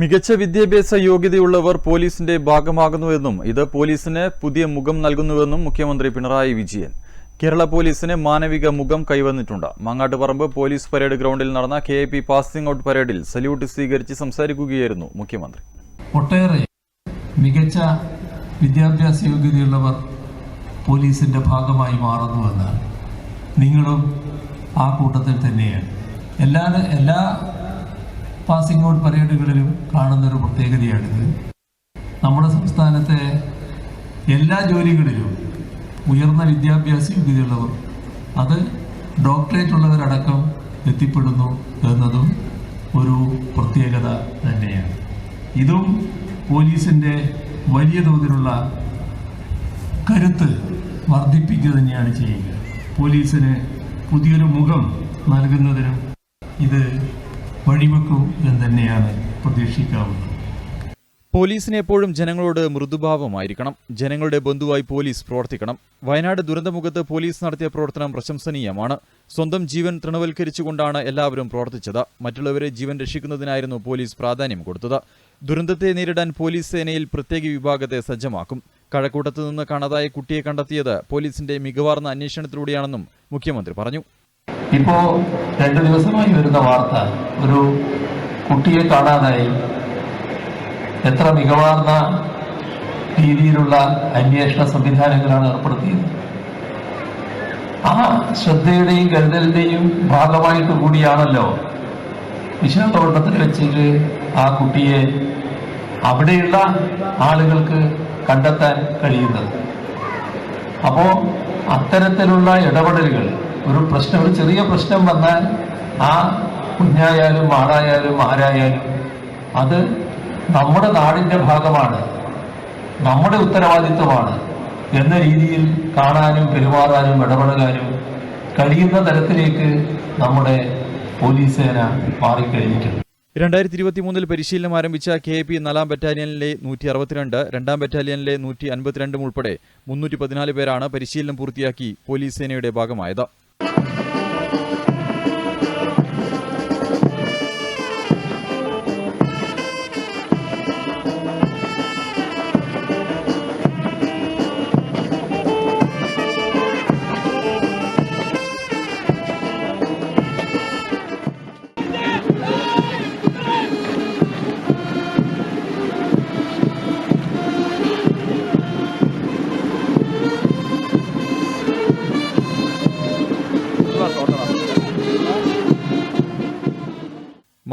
മികച്ച വിദ്യാഭ്യാസ യോഗ്യതയുള്ളവർ പോലീസിന്റെ ഭാഗമാകുന്നുവെന്നും ഇത് പോലീസിന് പുതിയ മുഖം നൽകുന്നുവെന്നും മുഖ്യമന്ത്രി പിണറായി വിജയൻ. കേരള പോലീസിന് മാനവിക മുഖം കൈവന്നിട്ടുണ്ട്. മാങ്ങാട്ടുപറമ്പ് പോലീസ് പരേഡ് ഗ്രൗണ്ടിൽ നടന്ന കെ പി പാസിംഗ് ഔട്ട് പരേഡിൽ സല്യൂട്ട് സ്വീകരിച്ച് സംസാരിക്കുകയായിരുന്നു മുഖ്യമന്ത്രി. ഒട്ടേറെ മികച്ച വിദ്യാഭ്യാസ യോഗ്യതയുള്ളവർ പോലീസിന്റെ ഭാഗമായി മാറുന്നുവെന്ന് നിങ്ങളും ആ കൂട്ടത്തിൽ തന്നെയാണ്. എല്ലാ എല്ലാ പാസിംഗ് ഔട്ട് പരേഡുകളിലും കാണുന്നൊരു പ്രത്യേകതയാണിത്. നമ്മുടെ സംസ്ഥാനത്തെ എല്ലാ ജോലികളിലും ഉയർന്ന വിദ്യാഭ്യാസ യോഗ്യതയുള്ളവർ അത് ഡോക്ടറേറ്റ് ഉള്ളവരടക്കം എത്തിപ്പെടുന്നു എന്നതും ഒരു പ്രത്യേകത തന്നെയാണ്. ഇതും പോലീസിന്റെ വലിയ തോതിലുള്ള കരുത്ത് വർദ്ധിപ്പിക്കുക തന്നെയാണ് ചെയ്യുക. പോലീസിന് പുതിയൊരു മുഖം നൽകുന്നതിനും ഇത് വഴിവെക്കും എന്ന് തന്നെയാണ് പ്രതീക്ഷിക്കാവുന്നത്. പോലീസിന് എപ്പോഴും ജനങ്ങളോട് മൃദുഭാവമായിരിക്കണം. ജനങ്ങളുടെ ബന്ധുവായി പോലീസ് പ്രവർത്തിക്കണം. വയനാട് ദുരന്തമുഖത്ത് പോലീസ് നടത്തിയ പ്രവർത്തനം പ്രശംസനീയമാണ്. സ്വന്തം ജീവൻ തൃണവൽക്കരിച്ചുകൊണ്ടാണ് എല്ലാവരും പ്രവർത്തിച്ചത്. മറ്റുള്ളവരെ ജീവൻ രക്ഷിക്കുന്നതിനായിരുന്നു പോലീസ് പ്രാധാന്യം കൊടുത്തത്. ദുരന്തത്തെ നേരിടാൻ പോലീസ് സേനയിൽ പ്രത്യേക വിഭാഗത്തെ സജ്ജമാക്കും. കഴക്കൂട്ടത്ത് നിന്ന് കാണാതായ കുട്ടിയെ കണ്ടെത്തിയത് പോലീസിന്റെ മികവാർന്ന അന്വേഷണത്തിലൂടെയാണെന്നും മുഖ്യമന്ത്രി പറഞ്ഞു. ഇപ്പോ രണ്ടു ദിവസമായി വരുന്ന വാർത്ത ഒരു കുട്ടിയെ കാണാനായി എത്ര മികവാർന്ന രീതിയിലുള്ള അന്വേഷണ സംവിധാനങ്ങളാണ് ഏർപ്പെടുത്തിയത്. ആ ശ്രദ്ധയുടെയും കരുതലിന്റെയും ഭാഗമായിട്ട് കൂടിയാണല്ലോ വിശാഖപട്ടണത്തിൽ വെച്ചിട്ട് ആ കുട്ടിയെ അവിടെയുള്ള ആളുകൾക്ക് കണ്ടെത്താൻ കഴിയുന്നത്. അപ്പോൾ അത്തരത്തിലുള്ള ഇടപെടലുകൾ ഒരു പ്രശ്നം ഒരു ചെറിയ പ്രശ്നം വന്നാൽ ആ കുഞ്ഞായാലും ആളായാലും ആരായാലും അത് നമ്മുടെ നാടിന്റെ ഭാഗമാണ് നമ്മുടെ ഉത്തരവാദിത്വമാണ് എന്ന രീതിയിൽ കാണാനും പെരുമാറാനും ഇടപെടലാനും കഴിയുന്ന തരത്തിലേക്ക് നമ്മുടെ പോലീസ് സേന മാറിക്കഴിഞ്ഞിട്ടുണ്ട്. രണ്ടായിരത്തി ഇരുപത്തി മൂന്നിൽ പരിശീലനം ആരംഭിച്ച കെ പി നാലാം ബറ്റാലിയനിലെ നൂറ്റി അറുപത്തിരണ്ട് രണ്ടാം ബറ്റാലിയനിലെ നൂറ്റി അൻപത്തിരണ്ടും ഉൾപ്പെടെ മുന്നൂറ്റി പതിനാല് പേരാണ് പരിശീലനം പൂർത്തിയാക്കി പോലീസ് സേനയുടെ ഭാഗമായത്.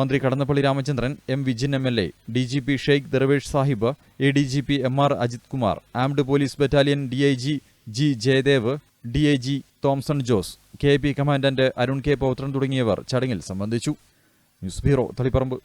മന്ത്രി Kadannappally Ramachandran M Vijin M L A D G P Sheikh Darvesh Sahib A D G P M R Ajith Kumar armed police battalion D I G G Jayadev D I G Thomson Jose K P commandant Arun K Pauthran തുടങ്ങിയവർ ചടങ്ങിൽ സംബന്ധിച്ചു. News bureau Taliparamba.